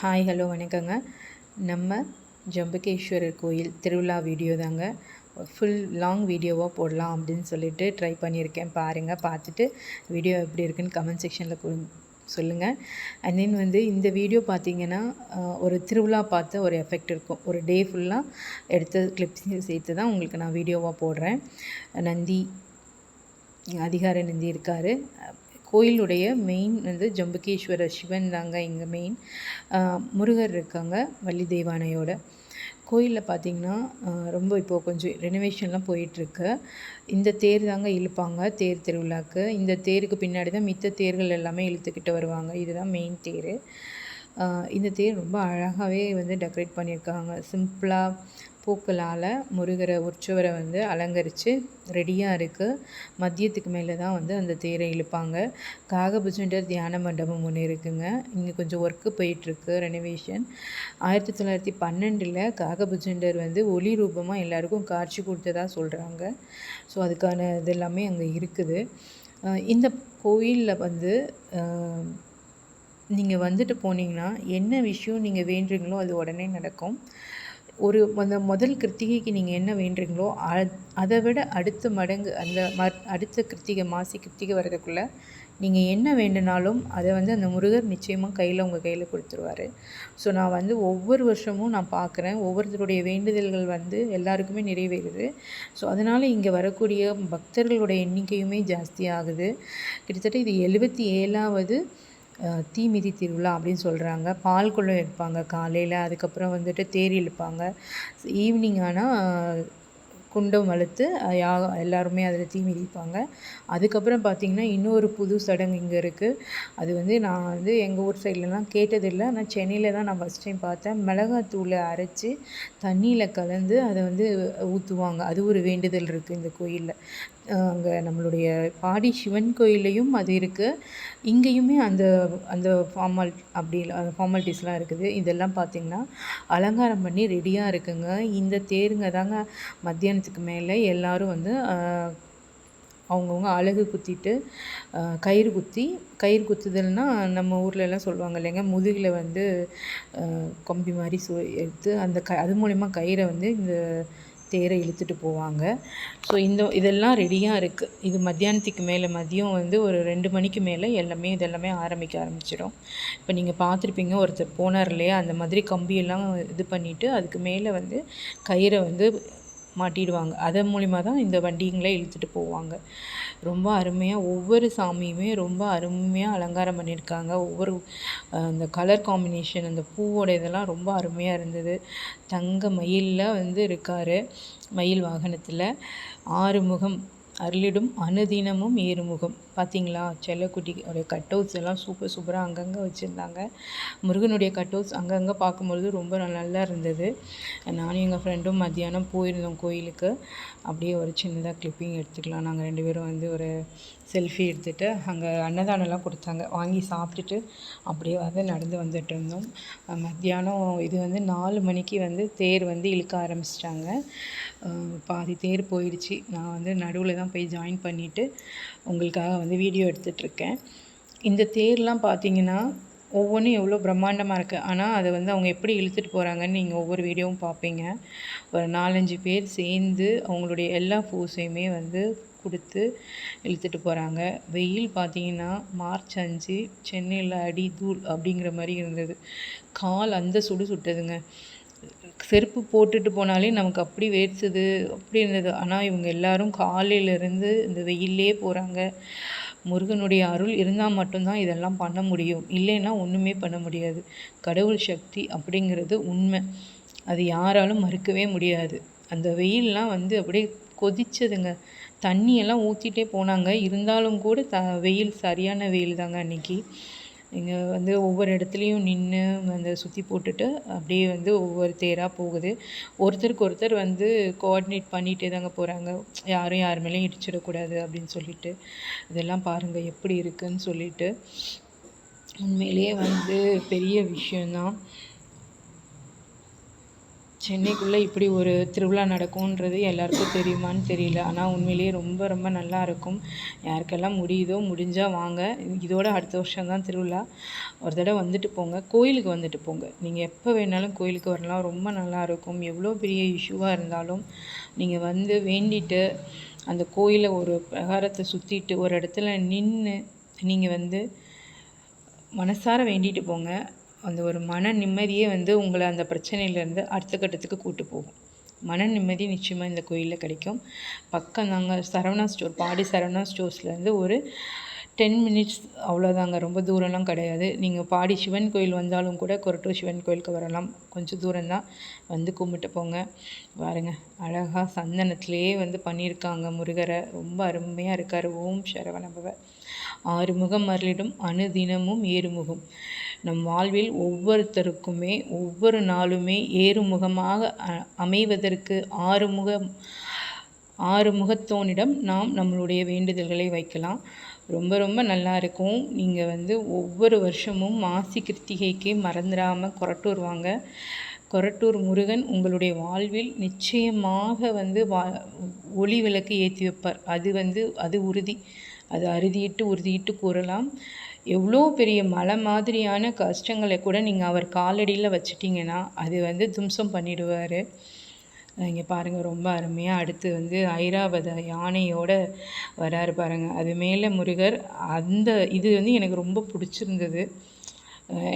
Hi hello வணக்கங்க. நம்ம ஜம்புகேஸ்வரர் கோயில் திருவிழா வீடியோ தாங்க. ஃபுல் லாங் வீடியோவாக போடலாம் அப்படின்னு சொல்லிட்டு ட்ரை பண்ணியிருக்கேன். பாருங்கள் பார்த்துட்டு வீடியோ எப்படி இருக்குன்னு கமெண்ட் செக்ஷனில் சொல்லுங்கள் அண்ட் தென் வந்து இந்த வீடியோ பார்த்தீங்கன்னா ஒரு திருவிழா பார்த்த ஒரு எஃபெக்ட் இருக்கும். ஒரு டே ஃபுல்லாக எடுத்த கிளிப்ஸையும் சேர்த்து தான் உங்களுக்கு நான் வீடியோவாக போடுறேன். நந்தி அதிகார நந்தி இருக்கார். கோயிலுடைய மெயின் வந்து ஜம்புகேஸ்வரர் சிவன் தாங்க இங்கே மெயின் முருகர் இருக்காங்க வள்ளி தெய்வானையோட கோயிலில் பார்த்திங்கன்னா ரொம்ப இப்போது கொஞ்சம் ரெனோவேஷன்லாம் போயிட்டுருக்கு. இந்த தேர் தாங்க இழுப்பாங்க தேர் திருவிழாக்கு. இந்த தேருக்கு பின்னாடி தான் மித்த தேர்கள் எல்லாமே இழுத்துக்கிட்டு வருவாங்க. இதுதான் மெயின் தேர். இந்த தேர் ரொம்ப அழகாகவே வந்து டெக்கரேட் பண்ணியிருக்காங்க. சிம்பிளாக பூக்களால் முருகரை உற்சவரை வந்து அலங்கரித்து ரெடியாக இருக்குது மதியத்துக்கு மேலே தான் வந்து அந்த தேரை இழுப்பாங்க. காகபுஜண்டர் தியான மண்டபம் ஒன்று இருக்குங்க. இங்கே கொஞ்சம் ஒர்க்கு போயிட்டுருக்கு ரெனோவேஷன் ஆயிரத்தி தொள்ளாயிரத்தி பன்னெண்டில் காகபுஜண்டர் வந்து ஒளி ரூபமாக எல்லாருக்கும் காட்சி கொடுத்ததாக சொல்கிறாங்க ஸோ அதுக்கான இதெல்லாமே அங்கே இருக்குது. இந்த கோயிலில் வந்து நீங்கள் வந்துட்டு போனீங்கன்னா என்ன விஷயம் நீங்கள் வேண்டுறீங்களோ அது உடனே நடக்கும். ஒரு அந்த முதல் கிருத்திகைக்கு நீங்கள் என்ன வேண்டுறீங்களோ அதை விட அடுத்த மடங்கு அந்த ம அடுத்த கிருத்திகை மாசி கிருத்திகை வர்றதுக்குள்ளே நீங்கள் என்ன வேண்டுனாலும் அதை வந்து அந்த முருகர் நிச்சயமாக கையில் உங்கள் கையில் கொடுத்துருவாரு. ஸோ நான் வந்து ஒவ்வொரு வருஷமும் நான் பார்க்குறேன் ஒவ்வொருத்தருடைய வேண்டுதல்கள் வந்து எல்லாருக்குமே நிறைவேறுது. ஸோ அதனால் இங்கே வரக்கூடிய பக்தர்களுடைய எண்ணிக்கையுமே ஜாஸ்தியாகுது. கிட்டத்தட்ட இது எழுபத்தி ஏழாவது தீமிதி திருவிழா அப்படின்னு சொல்கிறாங்க பால் குளம் எடுப்பாங்க காலையில். அதுக்கப்புறம் வந்துட்டு தேர் இழுப்பாங்க. ஈவினிங் ஆனால் குண்டம் வளர்த்து யா எல்லாருமே அதில் தீ மிதிப்பாங்க அதுக்கப்புறம் பார்த்திங்கன்னா இன்னொரு புது சடங்கு இங்கே இருக்குது அது வந்து நான் வந்து எங்கள் ஊர் சைட்லலாம் கேட்டதில்லை. ஆனால் சென்னையில் தான் நான் ஃபஸ்ட் டைம் பார்த்தேன். மிளகாத்தூளை அரைச்சி தண்ணியில் கலந்து அதை வந்து ஊற்றுவாங்க அது ஒரு வேண்டுதல் இருக்குது இந்த கோயிலில். அங்கே நம்மளுடைய பாடி சிவன் கோயில்லையும் அது இருக்குது இங்கேயுமே அந்த அந்த ஃபார்மால் அப்படி அந்த ஃபார்மாலிட்டிஸ்லாம் இருக்குது. இதெல்லாம் பார்த்திங்கன்னா அலங்காரம் பண்ணி ரெடியாக இருக்குங்க. இந்த தேருங்க தாங்க மத்தியானத்துக்கு மேலே எல்லோரும் வந்து அவங்கவுங்க அழகு குத்திட்டு கயிறு குத்தி கயிறு குத்துதல்னால் நம்ம ஊரில் எல்லாம் சொல்லுவாங்க இல்லைங்க முதுகில் வந்து கம்பி மாதிரி சு எடுத்து அந்த க அது மூலிமா கயிறை வந்து இந்த தேரை இழுத்துட்டு போவாங்க. ஸோ இந்த இதெல்லாம் ரெடியாக இருக்குது இது மத்தியானத்துக்கு மேலே மதியம் வந்து ஒரு ரெண்டு மணிக்கு மேலே எல்லாமே இதெல்லாமே ஆரம்பிக்க ஆரம்பிச்சிடும் இப்போ நீங்கள் பார்த்துருப்பீங்க ஒருத்தர் போனார் இல்லையா அந்த மாதிரி கம்பியெல்லாம் இது பண்ணிவிட்டு அதுக்கு மேலே வந்து கயிறை வந்து மாட்டிடுவாங்க. அதன் மூலிமா தான் இந்த வண்டிங்களை இழுத்துட்டு போவாங்க. ரொம்ப அருமையாக ஒவ்வொரு சாமியுமே ரொம்ப அருமையாக அலங்காரம் பண்ணியிருக்காங்க. ஒவ்வொரு அந்த கலர் காம்பினேஷன் அந்த பூவோட இதெல்லாம் ரொம்ப அருமையாக இருந்தது. தங்க மயிலில் வந்து இருக்கார் மயில் வாகனத்தில். ஆறுமுகம் அருளிடும் அனுதினமும் ஏறுமுகம். பார்த்தீங்களா செல்லக்குட்டியோடைய கட் எல்லாம் சூப்பர் சூப்பராக அங்கங்கே வச்சுருந்தாங்க. முருகனுடைய கட் அங்கங்கே பார்க்கும்பொழுது ரொம்ப நல்லா இருந்தது. நானும் எங்கள் ஃப்ரெண்டும் மத்தியானம் போயிருந்தோம் கோயிலுக்கு. அப்படியே ஒரு சின்னதாக கிளிப்பிங் எடுத்துக்கலாம். நாங்கள் ரெண்டு பேரும் வந்து ஒரு செல்ஃபி எடுத்துகிட்டு அங்கே அன்னதானம்லாம் கொடுத்தாங்க. வாங்கி சாப்பிட்டுட்டு அப்படியே வந்து நடந்து வந்துட்டு இருந்தோம். மத்தியானம் இது வந்து நாலு மணிக்கு வந்து தேர் வந்து இழுக்க ஆரம்பிச்சிட்டாங்க. பாதி தேர் போயிடுச்சு நான் வந்து நடுவில் தான் போய் ஜாயின் பண்ணிவிட்டு உங்களுக்காக வந்து வீடியோ எடுத்துகிட்ருக்கேன் இந்த தேர்லாம் பார்த்தீங்கன்னா ஒவ்வொன்றும் எவ்வளோ பிரம்மாண்டமாக இருக்குது ஆனால் அதை வந்து அவங்க எப்படி இழுத்துட்டு போகிறாங்கன்னு நீங்கள் ஒவ்வொரு வீடியோவும் பார்ப்பீங்க ஒரு நாலஞ்சு பேர் சேர்ந்து அவங்களுடைய எல்லா ஃபோர்ஸையுமே வந்து கொடுத்து இழுத்துட்டு போகிறாங்க வெயில் பார்த்தீங்கன்னா மார்ச் அஞ்சு சென்னையில் அடி தூள் அப்படிங்கிற மாதிரி இருந்தது. கால் அந்த சுடு சுட்டதுங்க. செருப்பு போட்டுட்டு போனாலே நமக்கு அப்படி வேர்த்துது அப்படி இருந்தது. ஆனால் இவங்க எல்லாரும் காலையிலேருந்து இந்த வெயிலே போகிறாங்க முருகனுடைய அருள் இருந்தால் மட்டும்தான் இதெல்லாம் பண்ண முடியும். இல்லைன்னா ஒன்றுமே பண்ண முடியாது. கடவுள் சக்தி அப்படிங்கிறது உண்மை. அது யாராலும் மறுக்கவே முடியாது. அந்த வெயிலெலாம் வந்து அப்படியே கொதிச்சதுங்க. தண்ணியெல்லாம் ஊற்றிட்டே போனாங்க. இருந்தாலும் கூட த வெயில் சரியான வெயில் தாங்க அன்றைக்கி இங்கே வந்து ஒவ்வொரு இடத்துலையும் நின்று அந்த சுற்றி போட்டுட்டு அப்படியே வந்து ஒவ்வொரு தேராக போகுது. ஒருத்தருக்கு ஒருத்தர் வந்து கோஆர்டினேட் பண்ணிகிட்டே தாங்க போகிறாங்க யாரும் யார் மேலேயும் இடிச்சிடக்கூடாது அப்படின்னு சொல்லிட்டு. இதெல்லாம் பாருங்கள் எப்படி இருக்குதுன்னு சொல்லிட்டு. உண்மையிலேயே வந்து பெரிய விஷயந்தான் சென்னைக்குள்ளே இப்படி ஒரு திருவிழா நடக்கும்ன்றது எல்லாருக்கும் தெரியுமான்னு தெரியல. ஆனால் உண்மையிலேயே ரொம்ப ரொம்ப நல்லா இருக்கும். யாருக்கெல்லாம் முடியுதோ முடிஞ்சால் வாங்க. இதோட அடுத்த வருஷம் தான் திருவிழா. ஒரு தடவை வந்துட்டு போங்க. கோயிலுக்கு வந்துட்டு போங்க. நீங்கள் எப்போ வேணாலும் கோயிலுக்கு வரலாம். ரொம்ப நல்லா இருக்கும். எவ்வளோ பெரிய இஷ்யூவாக இருந்தாலும் நீங்கள் வந்து வேண்டிட்டு அந்த கோயிலை ஒரு பிரகாரத்தை சுற்றிட்டு ஒரு இடத்துல நின்று நீங்கள் வந்து மனசார வேண்டிட்டு போங்க. அந்த ஒரு மன நிம்மதியே வந்து உங்களை அந்த பிரச்சனையிலேருந்து அடுத்த கட்டத்துக்கு கூட்டு போகும். மன நிம்மதி நிச்சயமாக இந்த கோயிலில் கிடைக்கும். பக்கம் நாங்கள் சரவணா ஸ்டோர் பாடி சரவணா ஸ்டோர்ஸ்லேருந்து ஒரு டென் மினிட்ஸ் அவ்வளோதாங்க ரொம்ப தூரம்லாம் கிடையாது. நீங்கள் பாடி சிவன் கோயில் வந்தாலும் கூட கொரட்டூர் சிவன் கோயிலுக்கு வரலாம். கொஞ்சம் தூரம்தான். வந்து கும்பிட்டு போங்க. பாருங்க அழகாக சந்தனத்திலேயே வந்து பண்ணியிருக்காங்க முருகரை. ரொம்ப அருமையாக இருக்கார். ஓம் சரவணபவ ஆறுமுகம் அருளிடும் அணுதினமும் ஏறுமுகம். நம் வாழ்வில் ஒவ்வொருத்தருக்குமே ஒவ்வொரு நாளுமே ஏறுமுகமாக அமைவதற்கு ஆறுமுக ஆறுமுகத்தோனிடம் நாம் நம்மளுடைய வேண்டுதல்களை வைக்கலாம். ரொம்ப ரொம்ப நல்லா இருக்கும். நீங்கள் வந்து ஒவ்வொரு வருஷமும் மாசி கிருத்திகைக்கு மறந்துடாமல் கொரட்டூர் வாங்க. கொரட்டூர் முருகன் உங்களுடைய வாழ்வில் நிச்சயமாக வந்து வா ஒளி விளக்கு ஏற்றி வைப்பார். அது வந்து அது உறுதி. அது அறுதியிட்டு உறுதியிட்டு கூறலாம். எவ்வளோ பெரிய மலை மாதிரியான கஷ்டங்களை கூட நீங்கள் அவர் காலடியில் வச்சிட்டிங்கன்னா அது வந்து தும்சம் பண்ணிடுவார். இங்கே பாருங்கள் ரொம்ப அருமையாக அடுத்து வந்து ஐராவத யானையோட வராரு பாருங்கள் அது மேலே முருகர் அந்த இது வந்து எனக்கு ரொம்ப பிடிச்சிருந்தது.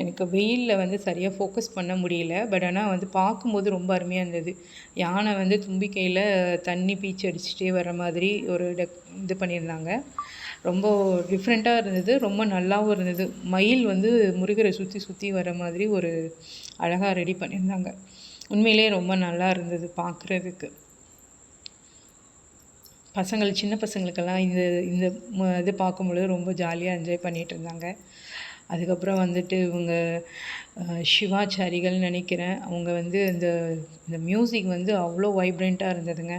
எனக்கு வெயிலில் வந்து சரியாக ஃபோக்கஸ் பண்ண முடியல. பட் ஆனால் வந்து பார்க்கும்போது ரொம்ப அருமையாக இருந்தது. யானை வந்து தும்பிக்கையில் தண்ணி பீச்சு அடிச்சுட்டே வர மாதிரி ஒரு இது பண்ணியிருந்தாங்க. ரொம்ப டிஃப்ரெண்ட்டாக இருந்தது. ரொம்ப நல்லாவும் இருந்தது. மயில் வந்து முருகரை சுற்றி சுற்றி வர மாதிரி ஒரு அழகாக ரெடி பண்ணியிருந்தாங்க. உண்மையிலே ரொம்ப நல்லா இருந்தது பார்க்குறதுக்கு பசங்கள் சின்ன பசங்களுக்கெல்லாம் இந்த இந்த இது பார்க்கும்பொழுது ரொம்ப ஜாலியாக என்ஜாய் பண்ணிகிட்டு இருந்தாங்க. அதுக்கப்புறம் வந்துட்டு இவங்க சிவாச்சாரிகள் நினைக்கிறேன். அவங்க வந்து இந்த இந்த மியூசிக் வந்து அவ்வளோ வைப்ரண்ட்டாக இருந்ததுங்க.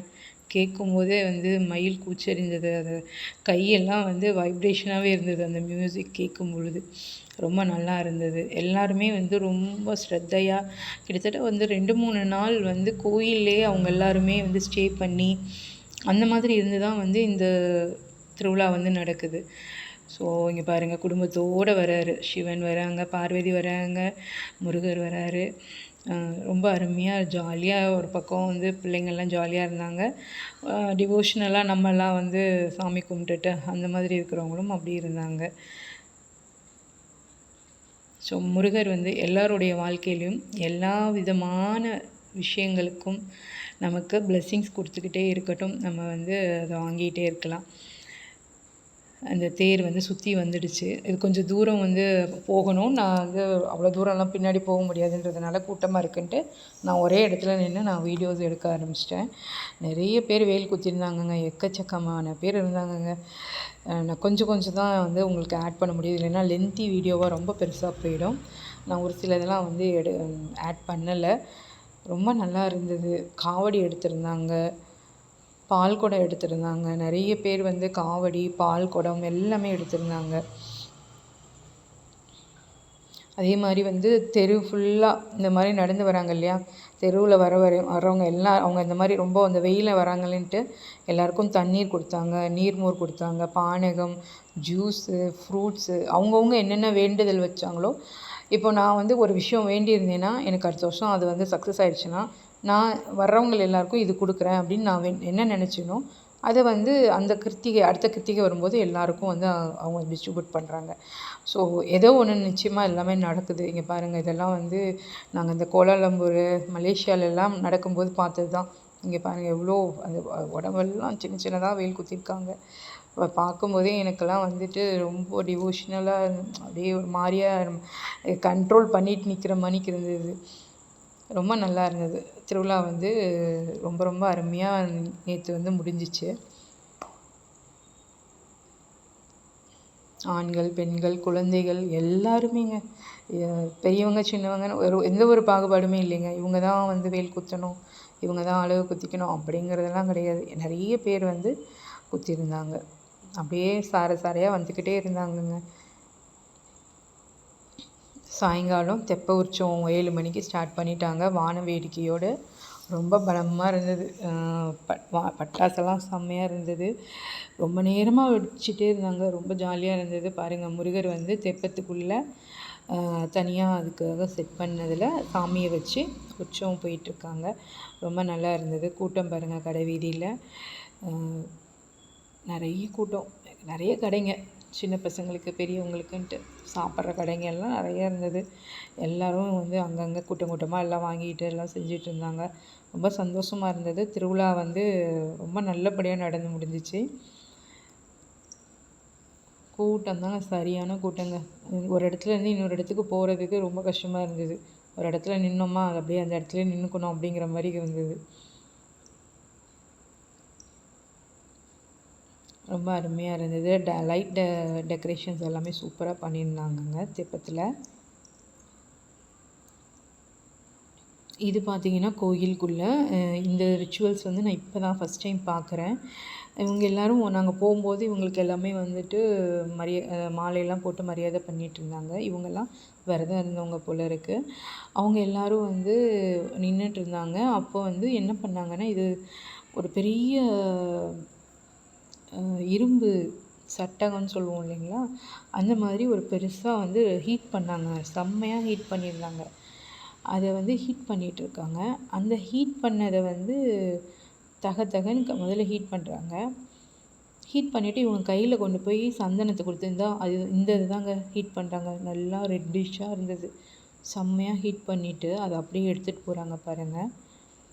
கேட்கும்போதே வந்து மயில் கூச்சறிஞ்சது அது கையெல்லாம் வந்து வைப்ரேஷனாகவே இருந்தது அந்த மியூசிக் கேட்கும் பொழுது ரொம்ப நல்லா இருந்தது. எல்லாருமே வந்து ரொம்ப ஸ்ரத்தையாக கிட்டத்தட்ட வந்து ரெண்டு மூணு நாள் வந்து கோயிலே அவங்க எல்லாருமே வந்து ஸ்டே பண்ணி அந்த மாதிரி இருந்து தான் வந்து இந்த திருவிழா வந்து நடக்குது. ஸோ இங்கே பாருங்கள் குடும்பத்தோடு வராரு. சிவன் வராங்க பார்வதி வராங்க முருகர் வராரு. ரொம்ப அருமையாக ஜாலியாக ஒரு பக்கம் வந்து பிள்ளைங்கள்லாம் ஜாலியாக இருந்தாங்க. டிவோஷ்னலாக நம்மலாம் வந்து சாமி கும்பிட்டுட்டு அந்த மாதிரி இருக்கிறவங்களும் அப்படி இருந்தாங்க. ஸோ முருகர் வந்து எல்லாருடைய வாழ்க்கையிலையும் எல்லா விதமான விஷயங்களுக்கும் நமக்கு பிளெஸ்ஸிங்ஸ் கொடுத்துக்கிட்டே இருக்கட்டும். நம்ம வந்து அதை வாங்கிக்கிட்டே இருக்கலாம். அந்த தேர் வந்து சுற்றி வந்துடுச்சு. இது கொஞ்சம் தூரம் வந்து போகணும். நான் வந்து அவ்வளோ தூரம்லாம் பின்னாடி போக முடியாதுன்றதுனால கூட்டமாக இருக்குன்ட்டு நான் ஒரே இடத்துல நின்று நான் வீடியோஸ் எடுக்க ஆரம்பிச்சிட்டேன். நிறைய பேர் வேல் குத்திருந்தாங்கங்க. எக்கச்சக்கமான பேர் இருந்தாங்கங்க. நான் கொஞ்சம் கொஞ்சம் தான் வந்து உங்களுக்கு ஆட் பண்ண முடியுது. இல்லைன்னா லென்த்தி வீடியோவாக ரொம்ப பெருசாக போயிடும். நான் ஒரு சில இதெல்லாம் வந்து எடு ஆட் பண்ணலை. ரொம்ப நல்லா இருந்தது. காவடி எடுத்திருந்தாங்க. பால் குடம் எடுத்திருந்தாங்க. நிறைய பேர் வந்து காவடி பால் குடம் எல்லாமே எடுத்திருந்தாங்க. அதே மாதிரி வந்து தெரு ஃபுல்லாக இந்த மாதிரி நடந்து வராங்க இல்லையா? தெருவில் வர வர வர்றவங்க எல்லாம் அவங்க இந்த மாதிரி ரொம்ப அந்த வெயிலில் வராங்களேன்ட்டு எல்லாருக்கும் தண்ணீர் கொடுத்தாங்க நீர்மோர் கொடுத்தாங்க பானகம் ஜூஸு ஃப்ரூட்ஸு அவங்கவுங்க என்னென்ன வேண்டுதல் வச்சாங்களோ இப்போ நான் வந்து ஒரு விஷயம் வேண்டியிருந்தேன்னா எனக்கு அடுத்த வருஷம் அது வந்து சக்ஸஸ் ஆயிடுச்சுன்னா நான் வர்றவங்க எல்லாருக்கும் இது கொடுக்குறேன் அப்படின்னு நான் என்ன நினச்சேனோ அதை வந்து அந்த கிருத்திகை அடுத்த கிருத்திகை வரும்போது எல்லாருக்கும் வந்து அவங்க டிஸ்ட்ரிபியூட் பண்ணுறாங்க ஸோ ஏதோ ஒன்று நிச்சயமாக எல்லாமே நடக்குது. இங்கே பாருங்கள் இதெல்லாம் வந்து நாங்கள் இந்த கோலாலம்பூர் மலேசியாலெல்லாம் நடக்கும்போது பார்த்தது தான் இங்கே பாருங்கள் எவ்வளோ அந்த உடம்பெல்லாம் சின்ன சின்னதாக வெயில் குத்திருக்காங்க. பார்க்கும்போதே எனக்கெல்லாம் வந்துட்டு ரொம்ப டிவோஷனலாக அப்படியே ஒரு மாதிரியாக கண்ட்ரோல் பண்ணிட்டு நிற்கிற மணிக்கு இருந்தது. ரொம்ப நல்லா இருந்தது. திருவிழா வந்து ரொம்ப ரொம்ப அருமையாக நேற்று வந்து முடிஞ்சிச்சு. ஆண்கள் பெண்கள் குழந்தைகள் எல்லாருமேங்க. பெரியவங்க சின்னவங்கன்னு ஒரு எந்த ஒரு பாகுபாடுமே இல்லைங்க. இவங்க தான் வந்து வேல் குத்தணும் இவங்க தான் அலகு குத்திக்கணும் அப்படிங்கிறதெல்லாம் கிடையாது. நிறைய பேர் வந்து குத்திருந்தாங்க. அப்படியே சார சாரையாக வந்துக்கிட்டே இருந்தாங்கங்க. சாயங்காலம் தெப்ப உற்சவம் ஏழு மணிக்கு ஸ்டார்ட் பண்ணிட்டாங்க. வான வேடிக்கையோடு ரொம்ப பலமாக இருந்தது. பட்டாசெல்லாம் செம்மையாக இருந்தது. ரொம்ப நேரமாக வெடிச்சிட்டே இருந்தாங்க. ரொம்ப ஜாலியாக இருந்தது. பாருங்கள் முருகர் வந்து தெப்பத்துக்குள்ளே தனியாக அதுக்காக செட் பண்ணதில் சாமியை வச்சு உற்சவம் போயிட்டுருக்காங்க. ரொம்ப நல்லா இருந்தது. கூட்டம் பாருங்கள் கடை வீதியில். நிறைய கூட்டம். நிறைய கடைங்க. சின்ன பசங்களுக்கு பெரியவங்களுக்குன்ட்டு சாப்பிட்ற கடைங்க எல்லாம் நிறையா இருந்தது. எல்லோரும் வந்து அங்கங்கே கூட்டம் கூட்டமாக எல்லாம் வாங்கிட்டு எல்லாம் செஞ்சுட்டு இருந்தாங்க. ரொம்ப சந்தோஷமாக இருந்தது. திருவிழா வந்து ரொம்ப நல்லபடியாக நடந்து முடிஞ்சிச்சு. கூட்டம் தாங்க சரியான கூட்டங்க. ஒரு இடத்துலேருந்து இன்னொரு இடத்துக்கு போகிறதுக்கு ரொம்ப கஷ்டமாக இருந்தது. ஒரு இடத்துல நின்னோமா அது அப்படியே அந்த இடத்துல நின்றுக்கணும் அப்படிங்கிற மாதிரி இருந்தது. ரொம்ப அருமையாக இருந்தது. ட லைட் டெ டெக்கரேஷன்ஸ் எல்லாமே சூப்பராக பண்ணியிருந்தாங்கங்க தெப்பத்தில். இது பார்த்தீங்கன்னா கோயிலுக்குள்ளே. இந்த ரிச்சுவல்ஸ் வந்து நான் இப்போ தான் ஃபஸ்ட் டைம் பார்க்குறேன் இவங்க எல்லோரும் நாங்கள் போகும்போது இவங்களுக்கு எல்லாமே வந்துட்டு மரிய மாலையெல்லாம் போட்டு மரியாதை பண்ணிகிட்டு இருந்தாங்க. இவங்கெல்லாம் விரதம் இருந்தவங்க போல் இருக்குது அவங்க எல்லோரும் வந்து நின்றுட்டு இருந்தாங்க. அப்போ வந்து என்ன பண்ணாங்கன்னா இது ஒரு பெரிய இரும்பு சட்டகம்னு சொல்லுவோம் இல்லைங்களா? அந்த மாதிரி ஒரு பெருசாக வந்து ஹீட் பண்ணாங்க. செம்மையாக ஹீட் பண்ணியிருந்தாங்க. அதை வந்து ஹீட் பண்ணிகிட்ருக்காங்க அந்த ஹீட் பண்ணதை வந்து தக தகன்னு முதல்ல ஹீட் பண்ணுறாங்க ஹீட் பண்ணிவிட்டு இவங்க கையில் கொண்டு போய் சந்தனத்தை கொடுத்துருந்தா அது இந்த இது தாங்க ஹீட் பண்ணுறாங்க நல்லா ரெட்டிஷ்ஷாக இருந்தது. செம்மையாக ஹீட் பண்ணிவிட்டு அதை அப்படியே எடுத்துகிட்டு போகிறாங்க பாருங்கள்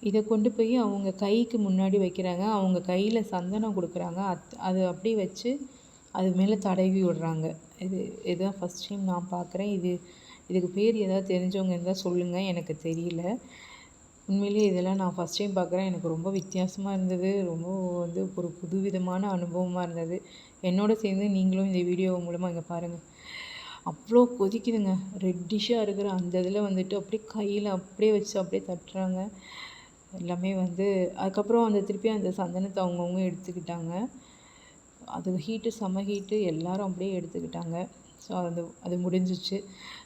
இதை கொண்டு போய் அவங்க கைக்கு முன்னாடி வைக்கிறாங்க. அவங்க கையில் சந்தனம் கொடுக்குறாங்க. அத் அது அப்படியே வச்சு அது மேலே தடவி விடுறாங்க. இது இதுதான் ஃபஸ்ட் டைம் நான் பார்க்குறேன் இது இதுக்கு பேர் ஏதாவது தெரிஞ்சவங்க இருந்தால் சொல்லுங்கள் எனக்கு தெரியல. உண்மையிலேயே இதெல்லாம் நான் ஃபஸ்ட் டைம் பார்க்குறேன் எனக்கு ரொம்ப வித்தியாசமாக இருந்தது. ரொம்ப வந்து ஒரு புதுவிதமான அனுபவமாக இருந்தது. என்னோட சேர்ந்து நீங்களும் இந்த வீடியோ மூலமாக இங்கே பாருங்கள் அவ்வளோ கொதிக்குதுங்க. ரெட்டிஷாக இருக்கிற அந்த இதில் வந்துட்டு அப்படியே கையில் அப்படியே வச்சு அப்படியே தட்டுறாங்க. எல்லாமே வந்து அதுக்கப்புறம் அந்த திருப்பி அந்த சந்தனத்தை அவங்கவுங்க எடுத்துக்கிட்டாங்க. அது ஹீட்டு செம்ம ஹீட்டு எல்லோரும் அப்படியே எடுத்துக்கிட்டாங்க. ஸோ அது அது முடிஞ்சிச்சு.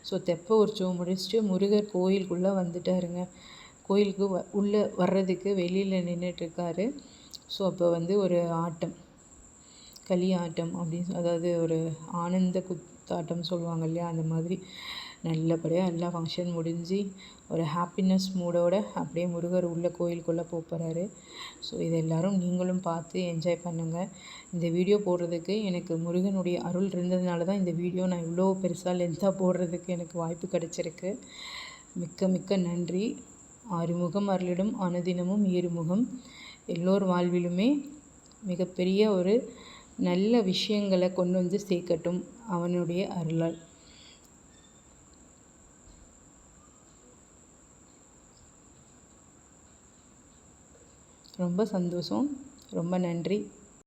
ஸோ தெப்ப உற்சவம் முடிச்சுட்டு முருகர் கோயிலுக்குள்ளே வந்துட்டாருங்க. கோயிலுக்கு வ உள்ளே வர்றதுக்கு வெளியில் நின்றுட்டுருக்காரு ஸோ அப்போ வந்து ஒரு ஆட்டம். களி ஆட்டம் அப்படின்னு அதாவது ஒரு ஆனந்த குத்தாட்டம் சொல்லுவாங்க இல்லையா? அந்த மாதிரி. நல்லபடியாக எல்லா ஃபங்க்ஷன் முடிஞ்சு ஒரு ஹாப்பினஸ் மூடோட அப்படியே முருகர் உள்ள கோயிலுக்குள்ளே போக போகிறாரு ஸோ இது எல்லோரும் நீங்களும் பார்த்து என்ஜாய் பண்ணுங்கள் இந்த வீடியோ போடுறதுக்கு எனக்கு முருகனுடைய அருள் இருந்ததுனால தான் இந்த வீடியோ நான் இவ்வளோ பெருசாக லென்த்தாக போடுறதுக்கு எனக்கு வாய்ப்பு கிடச்சிருக்கு. மிக்க மிக்க நன்றி. ஆறுமுகம் அருளிடும் அனுதினமும் ஏறுமுகம். எல்லோர் வாழ்விலுமே மிகப்பெரிய ஒரு நல்ல விஷயங்களை கொண்டு வந்து சேர்க்கட்டும் அவனுடைய அருளால். ரொம்ப சந்தோஷம். ரொம்ப நன்றி.